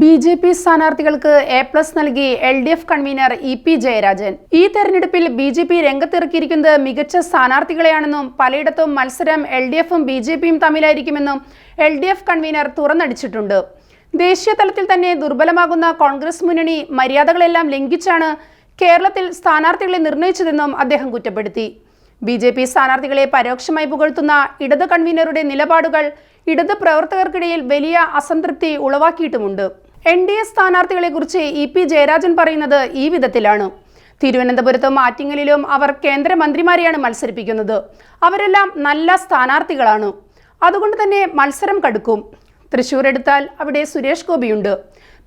B J P സ്ഥാനാർത്ഥികൾക്ക് A plus നൽകി L D F convener E P Jayarajan. ഈ തെരഞ്ഞെടുപ്പിൽ ബി ജെ പി രംഗത്തിറക്കിയിരിക്കുന്നത് മികച്ച സ്ഥാനാർത്ഥികളെയാണെന്നും പലയിടത്തും മത്സരം എൽ ഡി എഫും ബി ജെ പിയും തമ്മിലായിരിക്കുമെന്നും എൽ ഡി എഫ് കൺവീനർ തുറന്നടിച്ചിട്ടുണ്ട്. ദേശീയ തലത്തിൽ തന്നെ ദുർബലമാകുന്ന കോൺഗ്രസ് മുന്നണി മര്യാദകളെല്ലാം ലംഘിച്ചാണ് കേരളത്തിൽ സ്ഥാനാർത്ഥികളെ നിർണയിച്ചതെന്നും അദ്ദേഹം കുറ്റപ്പെടുത്തി. ബി ജെ പി സ്ഥാനാർത്ഥികളെ പരോക്ഷമായി പുകഴ്ത്തുന്ന ഇടത് കൺവീനറുടെ നിലപാടുകൾ ഇടത് പ്രവർത്തകർക്കിടയിൽ വലിയ അസംതൃപ്തി ഉളവാക്കിയിട്ടുമുണ്ട്. എൻ ഡി എ സ്ഥാനാർത്ഥികളെ കുറിച്ച് ഇ പി ജയരാജൻ പറയുന്നത് ഈ വിധത്തിലാണ്. തിരുവനന്തപുരത്തും ആറ്റിങ്ങലിലും അവർ കേന്ദ്രമന്ത്രിമാരെയാണ് മത്സരിപ്പിക്കുന്നത്. അവരെല്ലാം നല്ല സ്ഥാനാർത്ഥികളാണ്. അതുകൊണ്ട് തന്നെ മത്സരം കടുക്കും. തൃശൂർ എടുത്താൽ അവിടെ സുരേഷ് ഗോപിയുണ്ട്.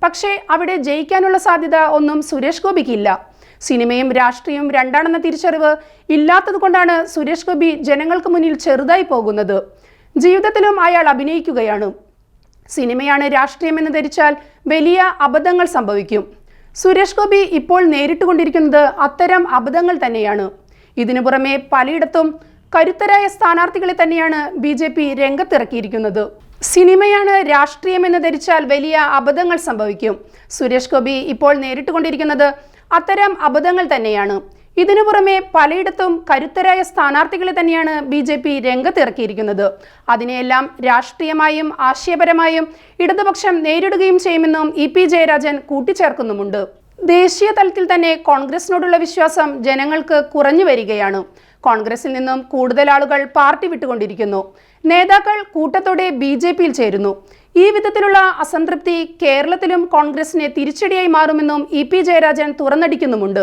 പക്ഷേ അവിടെ ജയിക്കാനുള്ള സാധ്യത ഒന്നും സുരേഷ് ഗോപിക്കില്ല. സിനിമയും രാഷ്ട്രീയവും രണ്ടാണെന്ന തിരിച്ചറിവ് ഇല്ലാത്തതുകൊണ്ടാണ് സുരേഷ് ഗോപി ജനങ്ങൾക്ക് മുന്നിൽ ചെറുതായി പോകുന്നത്. ജീവിതത്തിലും അയാൾ അഭിനയിക്കുകയാണ്. സിനിമയാണ് രാഷ്ട്രീയമെന്ന് ധരിച്ചാൽ വലിയ അബദ്ധങ്ങൾ സംഭവിക്കും. സുരേഷ് ഗോപി ഇപ്പോൾ നേരിട്ടുകൊണ്ടിരിക്കുന്നത് അത്തരം അബദ്ധങ്ങൾ തന്നെയാണ്. ഇതിനു പുറമെ പലയിടത്തും കരുത്തരായ സ്ഥാനാർത്ഥികളെ തന്നെയാണ് ബി ജെ പി രംഗത്തിറക്കിയിരിക്കുന്നത്. സിനിമയാണ് രാഷ്ട്രീയമെന്ന് ധരിച്ചാൽ വലിയ അബദ്ധങ്ങൾ സംഭവിക്കും. സുരേഷ് ഗോപി ഇപ്പോൾ നേരിട്ടുകൊണ്ടിരിക്കുന്നത് അത്തരം അബദ്ധങ്ങൾ തന്നെയാണ്. ഇതിനു പുറമെ പലയിടത്തും കരുത്തരായ സ്ഥാനാർത്ഥികളെ തന്നെയാണ് ബി ജെ പി രംഗത്തിറക്കിയിരിക്കുന്നത്. അതിനെയെല്ലാം രാഷ്ട്രീയമായും ആശയപരമായും ഇടതുപക്ഷം നേരിടുകയും ചെയ്യുമെന്നും ഇ പി ജയരാജൻ കൂട്ടിച്ചേർക്കുന്നുമുണ്ട്. ദേശീയ തലത്തിൽ തന്നെ കോൺഗ്രസിനോടുള്ള വിശ്വാസം ജനങ്ങൾക്ക് കുറഞ്ഞു വരികയാണ്. കോൺഗ്രസിൽ നിന്നും കൂടുതൽ ആളുകൾ പാർട്ടി വിട്ടുകൊണ്ടിരിക്കുന്നു. നേതാക്കൾ കൂട്ടത്തോടെ ബി ജെ പിയിൽ ചേരുന്നു. ഈ വിധത്തിലുള്ള അസംതൃപ്തി കേരളത്തിലും കോൺഗ്രസിന് തിരിച്ചടിയായി മാറുമെന്നും ഇ പി ജയരാജൻ തുറന്നടിക്കുന്നുമുണ്ട്.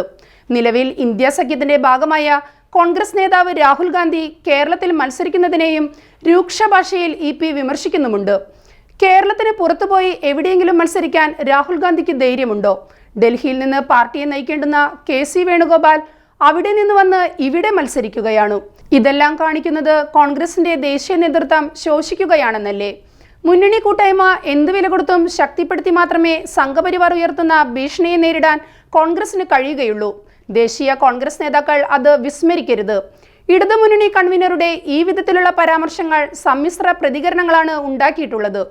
നിലവിൽ ഇന്ത്യ സഖ്യത്തിന്റെ ഭാഗമായ കോൺഗ്രസ് നേതാവ് രാഹുൽ ഗാന്ധി കേരളത്തിൽ മത്സരിക്കുന്നതിനെയും രൂക്ഷ ഭാഷയിൽ ഇ പി വിമർശിക്കുന്നുമുണ്ട്. കേരളത്തിന് പുറത്തുപോയി എവിടെയെങ്കിലും മത്സരിക്കാൻ രാഹുൽ ഗാന്ധിക്ക് ധൈര്യമുണ്ടോ? ഡൽഹിയിൽ നിന്ന് പാർട്ടിയെ നയിക്കേണ്ടുന്ന കെ സി വേണുഗോപാൽ അവിടെ നിന്ന് വന്ന് ഇവിടെ മത്സരിക്കുകയാണ്. ഇതെല്ലാം കാണിക്കുന്നത് കോൺഗ്രസിന്റെ ദേശീയ നേതൃത്വം ശോഷിക്കുകയാണെന്നല്ലേ? മുന്നണി കൂട്ടായ്മ എന്ത് വില കൊടുത്തും ശക്തിപ്പെടുത്തി മാത്രമേ സംഘപരിവാർ ഉയർത്തുന്ന ഭീഷണിയെ നേരിടാൻ കോൺഗ്രസിന് കഴിയുകയുള്ളൂ. ദേശീയ കോൺഗ്രസ് നേതാക്കൾ അത് വിസ്മരിക്കരുത്. ഇടതുമുന്നണി കൺവീനറുടെ ഈ വിധത്തിലുള്ള പരാമർശങ്ങൾ സമ്മിശ്ര പ്രതികരണങ്ങളാണ് ഉണ്ടാക്കിയിട്ടുള്ളത്.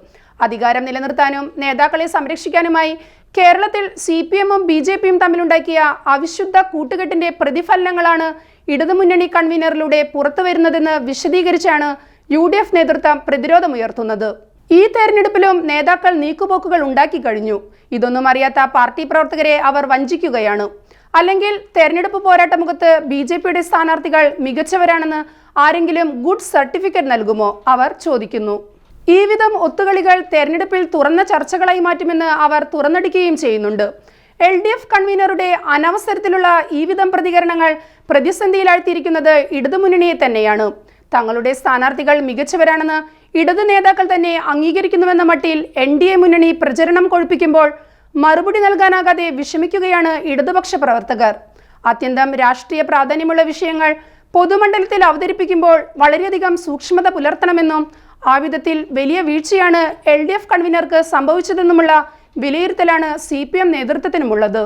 അധികാരം നിലനിർത്താനും നേതാക്കളെ സംരക്ഷിക്കാനുമായി കേരളത്തിൽ സി പി എമ്മും ബി ജെ പിയും തമ്മിലുണ്ടാക്കിയ അവിശുദ്ധ കൂട്ടുകെട്ടിന്റെ പ്രതിഫലനങ്ങളാണ് ഇടതുമുന്നണി കൺവീനറിലൂടെ പുറത്തുവരുന്നതെന്ന് വിശദീകരിച്ചാണ് യു ഡി എഫ് നേതൃത്വം പ്രതിരോധമുയർത്തുന്നത്. ഈ തെരഞ്ഞെടുപ്പിലും നേതാക്കൾ നീക്കുപോക്കുകൾ ഉണ്ടാക്കി കഴിഞ്ഞു. ഇതൊന്നും അറിയാത്ത പാർട്ടി പ്രവർത്തകരെ അവർ വഞ്ചിക്കുകയാണ്. അല്ലെങ്കിൽ തെരഞ്ഞെടുപ്പ് പോരാട്ട മുഖത്ത് ബി ജെ പിയുടെ സ്ഥാനാർത്ഥികൾ മികച്ചവരാണെന്ന് ആരെങ്കിലും ഗുഡ് സർട്ടിഫിക്കറ്റ് നൽകുമോ? അവർ ചോദിക്കുന്നു. ഈ വിധം ഒത്തുകളികൾ തെരഞ്ഞെടുപ്പിൽ തുറന്ന ചർച്ചകളായി മാറ്റുമെന്ന് അവർ തുറന്നടിക്കുകയും ചെയ്യുന്നുണ്ട്. എൽ ഡി എഫ് കൺവീനറുടെ അനവസരത്തിലുള്ള ഈ വിധം പ്രതികരണങ്ങൾ പ്രതിസന്ധിയിലാഴ്ത്തിയിരിക്കുന്നത് ഇടതുമുന്നണിയെ തന്നെയാണ്. തങ്ങളുടെ സ്ഥാനാർത്ഥികൾ മികച്ചവരാണെന്ന് ഇടതു നേതാക്കൾ തന്നെ അംഗീകരിക്കുന്നുവെന്ന മട്ടിൽ എൻ ഡി എ മുന്നണി പ്രചരണം കൊഴുപ്പിക്കുമ്പോൾ മറുപടി നൽകാനാകാതെ വിഷമിക്കുകയാണ് ഇടതുപക്ഷ പ്രവർത്തകർ. അത്യന്തം രാഷ്ട്രീയ പ്രാധാന്യമുള്ള വിഷയങ്ങൾ പൊതുമണ്ഡലത്തിൽ അവതരിപ്പിക്കുമ്പോൾ വളരെയധികം സൂക്ഷ്മത പുലർത്തണമെന്നും ആ വിധത്തിൽ വലിയ വീഴ്ചയാണ് എൽ ഡി എഫ് കൺവീനർക്ക് സംഭവിച്ചതെന്നുമുള്ള വിലയിരുത്തലാണ് സി പി എം നേതൃത്വത്തിനുമുള്ളത്.